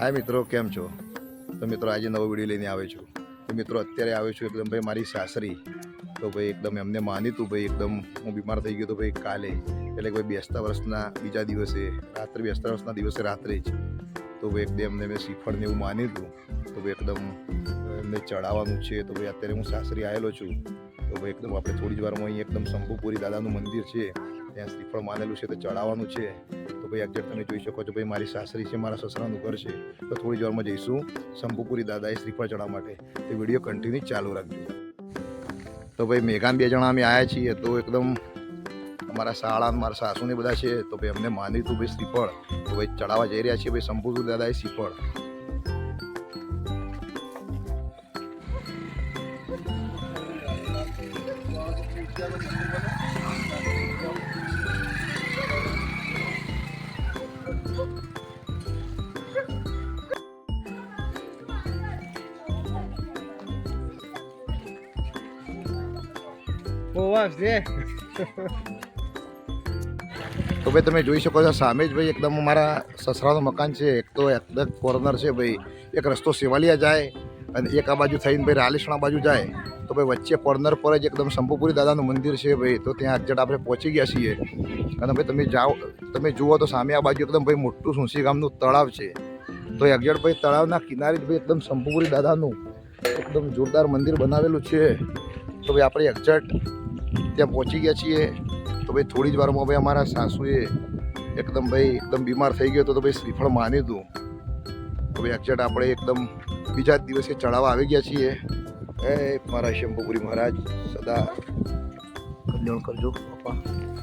હાય મિત્રો, કેમ છો? તો મિત્રો, આજે નવો વીડિયો લઈને આવ્યો છું. તો મિત્રો, અત્યારે આવ્યો છું એકદમ ભાઈ મારી સાસરી. તો ભાઈ એકદમ એમને માનીતું ભાઈ, એકદમ હું બીમાર થઈ ગયો તો ભાઈ કાલે. એટલે કે ભાઈ બેસતા વર્ષના બીજા દિવસે, રાત્રે બેસતા વર્ષના દિવસે રાત્રે જ. તો ભાઈ એકદમ એમને મેં શ્રીફળને એવું માનીતું તો. ભાઈ એકદમ એમને ચડાવવાનું છે. તો ભાઈ અત્યારે હું સાસરી આવેલો છું. તો ભાઈ એકદમ આપણે થોડી જ વારમાં અહીં એકદમ શંભુપુરી દાદાનું મંદિર છે. ત્યાં શ્રીફળ માનેલું છે, તો ચડાવવાનું છે. ભાઈ એક્ઝેક્ટ તમે જોઈ શકો છો. ભાઈ, મારી સાસરી છે, મારા સસરાનું ઘર છે. તો થોડી જ વારમાં જઈશું. શંભુપુરી દાદાએ શ્રીફળ ચડાવવા માટે. તે વીડિયો કન્ટિન્યુ ચાલુ રાખજો. તો ભાઈ, મેઘાન બે જણા અમે આવ્યા છીએ. તો એકદમ અમારા શાળા મારા સાસુને બધા છે. તો ભાઈ, અમને માની હતું ભાઈ શ્રીફળ. તો ભાઈ ચડાવવા જઈ રહ્યા છીએ. ભાઈ શંભુપુરી દાદાએ શ્રીફળ. તો ભાઈ તમે જોઈ શકો છો, સામે જ ભાઈ એકદમ મારા સસરાનું મકાન છે. એક તો એકદમ કોર્નર છે ભાઈ. એક રસ્તો સેવાલિયા જાય અને એક આ બાજુ થઈને ભાઈ રાલેસણા બાજુ જાય. તો ભાઈ વચ્ચે કોર્નર પર જ એકદમ શંભુપુરી દાદાનું મંદિર છે ભાઈ. તો ત્યાં એક્ઝેક્ટ આપણે પહોંચી ગયા છીએ. અને ભાઈ તમે જાઓ, તમે જુઓ તો સામે આ બાજુ એકદમ ભાઈ મોટું સુંસી ગામનું તળાવ છે. તો અગજટ ભાઈ તળાવના કિનારે ભાઈ એકદમ શંભુપુરી દાદાનું એકદમ જોરદાર મંદિર બનાવેલું છે. તો ભાઈ આપણે એક્ઝેક્ટ ત્યાં પહોંચી ગયા છીએ. તો ભાઈ, થોડી જ વારમાં ભાઈ અમારા સાસુએ એકદમ ભાઈ, એકદમ બીમાર થઈ ગયો તો ભાઈ શ્રીફળ માની હતું તો ભાઈ એક્ઝેટ આપણે એકદમ બીજા જ દિવસે ચડાવવા આવી ગયા છીએ. એ મારા શંભુપુરી મહારાજ, સદા કલ્યાણ કરજો, પપ્પા.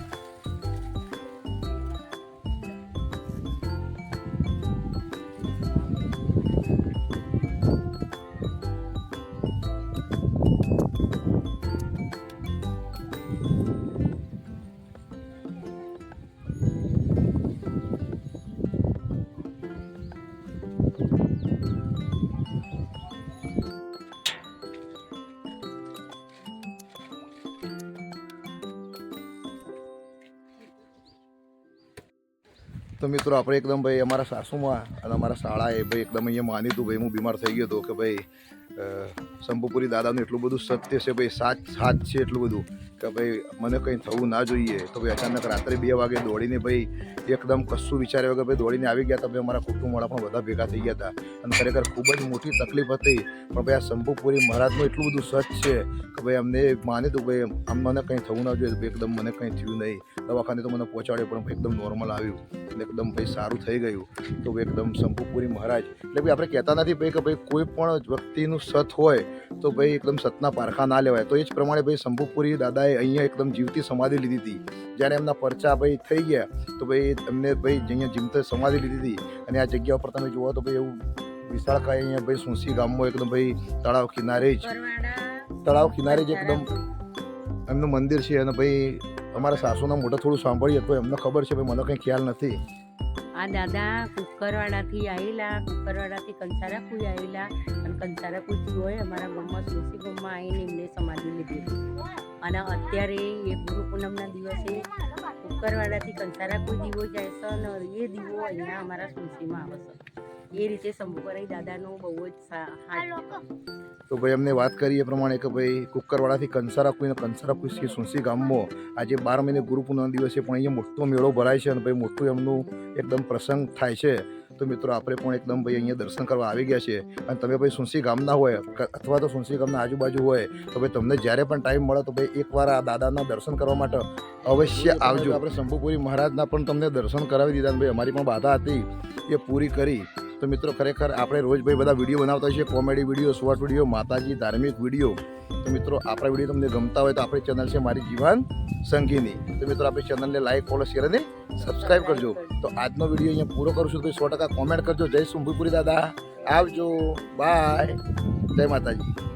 તો મિત્રો આપણે એકદમ ભાઈ અમારા સાસુમાં અને અમારા શાળાએ ભાઈ એકદમ અહીંયા માની હતું ભાઈ, હું બીમાર થઈ ગયો હતો કે ભાઈ શંભુપુરી દાદાનું એટલું બધું સત્ય છે, ભાઈ, સાચ સાચ છે એટલું બધું કે ભાઈ, મને કંઈ થવું ના જોઈએ. તો ભાઈ, અચાનક રાત્રે બે વાગે દોડીને ભાઈ, એકદમ કશું વિચાર્યા વગર ભાઈ, દોડીને આવી ગયા તમે અમારા કુટુંબવાળા પણ બધા ભેગા થઈ ગયા હતા. અને ખરેખર ખૂબ જ મોટી તકલીફ હતી. પણ ભાઈ, આ શંભુપુરી મહારાજનું એટલું બધું સચ છે કે ભાઈ, અમને માને તું ભાઈ, આમ મને કંઈ થવું ના જોઈએ. એકદમ મને કંઈ થયું નહીં. દવાખાને તો મને પહોંચાડ્યો, પણ એકદમ નોર્મલ આવ્યું. એટલે એકદમ ભાઈ, સારું થઈ ગયું. તો એકદમ શંભુપુરી મહારાજ. એટલે ભાઈ, આપણે કહેતા નથી ભાઈ કે ભાઈ, કોઈ પણ વ્યક્તિનું સત હોય તો ભાઈ એકદમ સતના પારખા ના લેવાય. તો એ જ પ્રમાણે ભાઈ શંભુપુરી દાદાએ અહીંયા એકદમ જીવતી સમાધિ લીધી હતી. જ્યારે એમના પરચા ભાઈ થઈ ગયા તો ભાઈ એમને ભાઈ અહીંયા જીવતી સમાધિ લીધી હતી. અને આ જગ્યા ઉપર તમે જુઓ તો ભાઈ એવું વિશાળકાય અહીંયા ભાઈ સુંસી ગામમાં એકદમ ભાઈ તળાવ કિનારે જ તળાવ કિનારે જ એકદમ એમનું મંદિર છે. અને ભાઈ અમારા સાસુના મોઢે થોડું સાંભળીએ તો એમને ખબર છે. ભાઈ મને કંઈ ખ્યાલ નથી. આ દાદા કુકરવાડાથી આવેલા કુકરવાડાથી કંસારાપુર આવેલા અને કંસારાપુરથી હોય અમારા ગામમાં સુરસી ગામમાં આવીને એમને સમાધિ લીધી. અને અત્યારે એ ગુરુ પૂનમના દિવસે કુકરવાડાથી કંસારાપુર દીવો જાય છે અને એ દીવો અહીંયા અમારા સુરસીમાં આવે છે. એ રીતે શંભુકરાઈ દાદાનો બહુ જ તો ભાઈ અમને વાત કરી એ પ્રમાણે કે ભાઈ કુકરવાડાથી કંસારા કુઈને કંસારા કુઈ સુંસી ગામમાં. આજે બાર મહિને ગુરુ પૂનમ દિવસે પણ અહીંયા મોટો મેળો ભરાય છે અને ભાઈ મોટું એમનું એકદમ પ્રસંગ થાય છે. તો મિત્રો આપણે પણ એકદમ ભાઈ અહીંયા દર્શન કરવા આવી ગયા છે અને તમે ભાઈ સુંસી ગામના હોય અથવા તો સુંસી ગામના આજુબાજુ હોય તો ભાઈ તમને જ્યારે પણ ટાઈમ મળે તો ભાઈ એકવાર આ દાદાના દર્શન કરવા માટે અવશ્ય આવજો. આપણે શંભુપુરી મહારાજના પણ તમને દર્શન કરાવી દીધા અને ભાઈ અમારી પણ બાધા હતી. એ પૂરી કરી. તો મિત્રો ખરેખર આપણે રોજ ભાઈ બધા વીડિયો બનાવતા છીએ. કોમેડી વીડિયો શોર્ટ વીડિયો, માતાજી, ધાર્મિક વીડિયો. તો મિત્રો આપણા વીડિયો તમને ગમતા હોય તો આપણી ચેનલ છે મારી જીવન સંગીની. તો મિત્રો આપણી ચેનલને લાઈક ફોલો શેર અને સબસ્ક્રાઈબ કરજો. તો આજનો વીડિયો અહીંયા પૂરો કરું છું. તો સો ટકા કોમેન્ટ કરજો. જય શંભુપુરી દાદા. આવજો. બાય જય માતાજી.